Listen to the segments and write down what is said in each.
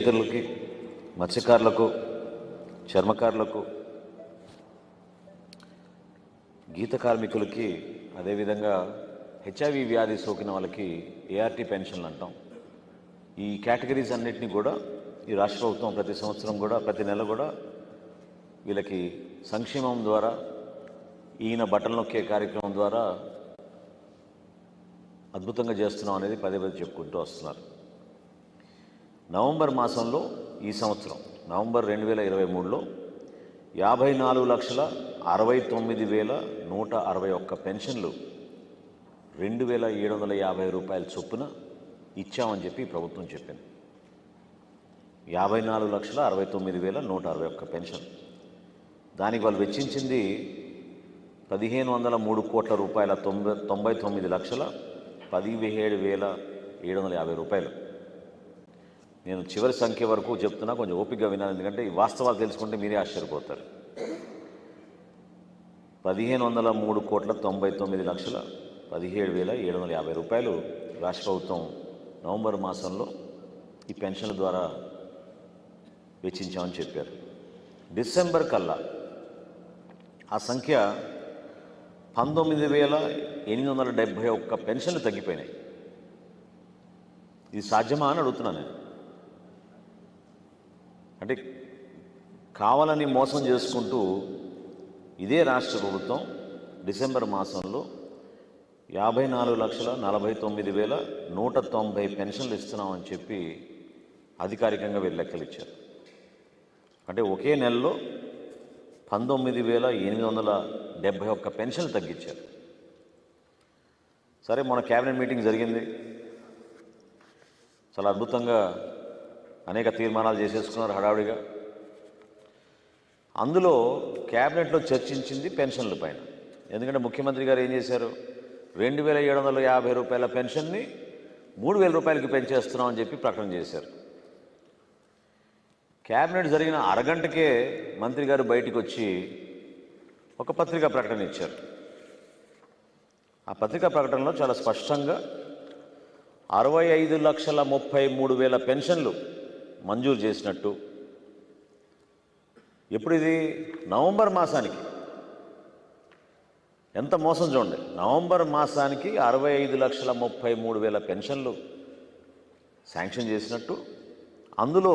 రైతులకి మత్స్యకారులకు చర్మకారులకు గీత కార్మికులకి అదేవిధంగా హెచ్ఐవి వ్యాధి సోకిన వాళ్ళకి ఏఆర్టీ పెన్షన్లు అంటాం. ఈ కేటగిరీస్ అన్నిటినీ కూడా ఈ రాష్ట్ర ప్రభుత్వం ప్రతి సంవత్సరం కూడా ప్రతి నెల కూడా వీళ్ళకి సంక్షేమం ద్వారా ఈయన బట్టలు నొక్కే కార్యక్రమం ద్వారా అద్భుతంగా చేస్తున్నాం అనేది పదే పదే చెప్పుకుంటూ వస్తున్నారు. నవంబర్ మాసంలో ఈ సంవత్సరం నవంబర్ రెండు వేల ఇరవై మూడులో యాభై నాలుగు లక్షల అరవై తొమ్మిది వేల నూట అరవై ఒక్క పెన్షన్లు రెండు వేల ఏడు వందల యాభై రూపాయల చొప్పున ఇచ్చామని చెప్పి ప్రభుత్వం చెప్పింది. యాభై నాలుగు లక్షల అరవై తొమ్మిది వేల నూట అరవై ఒక్క పెన్షన్. దానికి వాళ్ళు వెచ్చించింది పదిహేను వందల మూడు కోట్ల రూపాయల తొంభై తొంభై తొమ్మిది లక్షల పదిహేడు వేల ఏడు వందల యాభై రూపాయలు. నేను చివరి సంఖ్య వరకు చెప్తున్నా కొంచెం ఓపికగా వినాలి ఎందుకంటే ఈ వాస్తవాలు తెలుసుకుంటే మీరే ఆశ్చర్యపోతారు. పదిహేను వందల మూడు కోట్ల తొంభై తొమ్మిది లక్షల పదిహేడు వేల ఏడు వందల యాభై రూపాయలు రాష్ట్ర ప్రభుత్వం నవంబర్ మాసంలో ఈ పెన్షన్ల ద్వారా వెచ్చించామని చెప్పారు. డిసెంబర్ కల్లా ఆ సంఖ్య పంతొమ్మిది వేల ఎనిమిది వందల డెబ్భై ఒక్క పెన్షన్లు తగ్గిపోయినాయి. ఇది సాధ్యమా అని అడుగుతున్నాను నేను. అంటే కావాలని మోసం చేసుకుంటూ ఇదే రాష్ట్ర ప్రభుత్వం డిసెంబర్ మాసంలో యాభై నాలుగు లక్షల నలభై తొమ్మిది వేల నూట తొంభై పెన్షన్లు ఇస్తున్నామని చెప్పి అధికారికంగా వీళ్ళు లెక్కలు ఇచ్చారు. అంటే ఒకే నెలలో పంతొమ్మిది వేల ఎనిమిది వందల డెబ్భై ఒక్క పెన్షన్లు తగ్గించారు. సరే మన క్యాబినెట్ మీటింగ్ జరిగింది. చాలా అద్భుతంగా అనేక తీర్మానాలు చేసేసుకున్నారు హడావుడిగా. అందులో క్యాబినెట్లో చర్చించింది పెన్షన్ల పైన. ఎందుకంటే ముఖ్యమంత్రి గారు ఏం చేశారు? రెండు వేల ఏడు వందల యాభై రూపాయల పెన్షన్ని మూడు వేల రూపాయలకి పెంచేస్తున్నామని చెప్పి ప్రకటన చేశారు. క్యాబినెట్ జరిగిన అరగంటకే మంత్రి గారు బయటికి వచ్చి ఒక పత్రికా ప్రకటన ఇచ్చారు. ఆ పత్రికా ప్రకటనలో చాలా స్పష్టంగా అరవై ఐదు లక్షల ముప్పై మూడు వేల పెన్షన్లు మంజూరు చేసినట్టు. ఇప్పుడు ఇది నవంబర్ మాసానికి. ఎంత మోసం చూడండి. నవంబర్ మాసానికి అరవై ఐదు లక్షల ముప్పై మూడు వేల పెన్షన్లు శాంక్షన్ చేసినట్టు. అందులో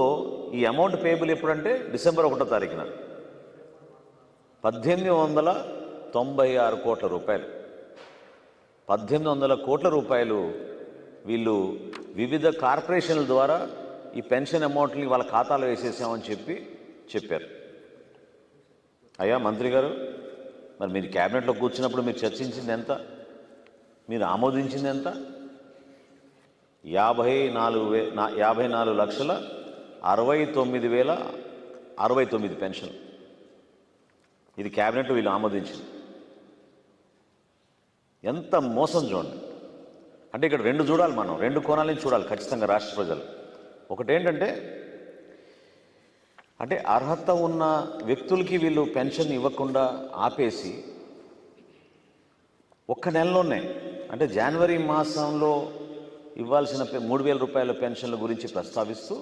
ఈ అమౌంట్ పేబుల్ ఎప్పుడంటే డిసెంబర్ ఒకటో తారీఖున. పద్దెనిమిది వందల తొంభై ఆరు కోట్ల రూపాయలు. పద్దెనిమిది వందల కోట్ల రూపాయలు వీళ్ళు వివిధ కార్పొరేషన్ల ద్వారా ఈ పెన్షన్ అమౌంట్ని వాళ్ళ ఖాతాలో వేసేసామని చెప్పి చెప్పారు. అయ్యా మంత్రి గారు మరి మీరు క్యాబినెట్లో కూర్చున్నప్పుడు మీరు చర్చించింది ఎంత? మీరు ఆమోదించింది ఎంత? యాభై నాలుగు వే నా యాభై నాలుగు లక్షల అరవై తొమ్మిది వేల అరవై తొమ్మిది పెన్షన్. ఇది క్యాబినెట్ వీళ్ళు ఆమోదించింది. ఎంత మోసం చూడండి. అంటే ఇక్కడ రెండు చూడాలి మనం రెండు కోణాలని చూడాలి ఖచ్చితంగా రాష్ట్ర ప్రజలు. ఒకటేంటంటే అంటే అర్హత ఉన్న వ్యక్తులకి వీళ్ళు పెన్షన్ ఇవ్వకుండా ఆపేసి ఒక్క నెలలోనే అంటే జనవరి మాసంలో ఇవ్వాల్సిన మూడు వేల రూపాయల పెన్షన్ల గురించి ప్రస్తావిస్తూ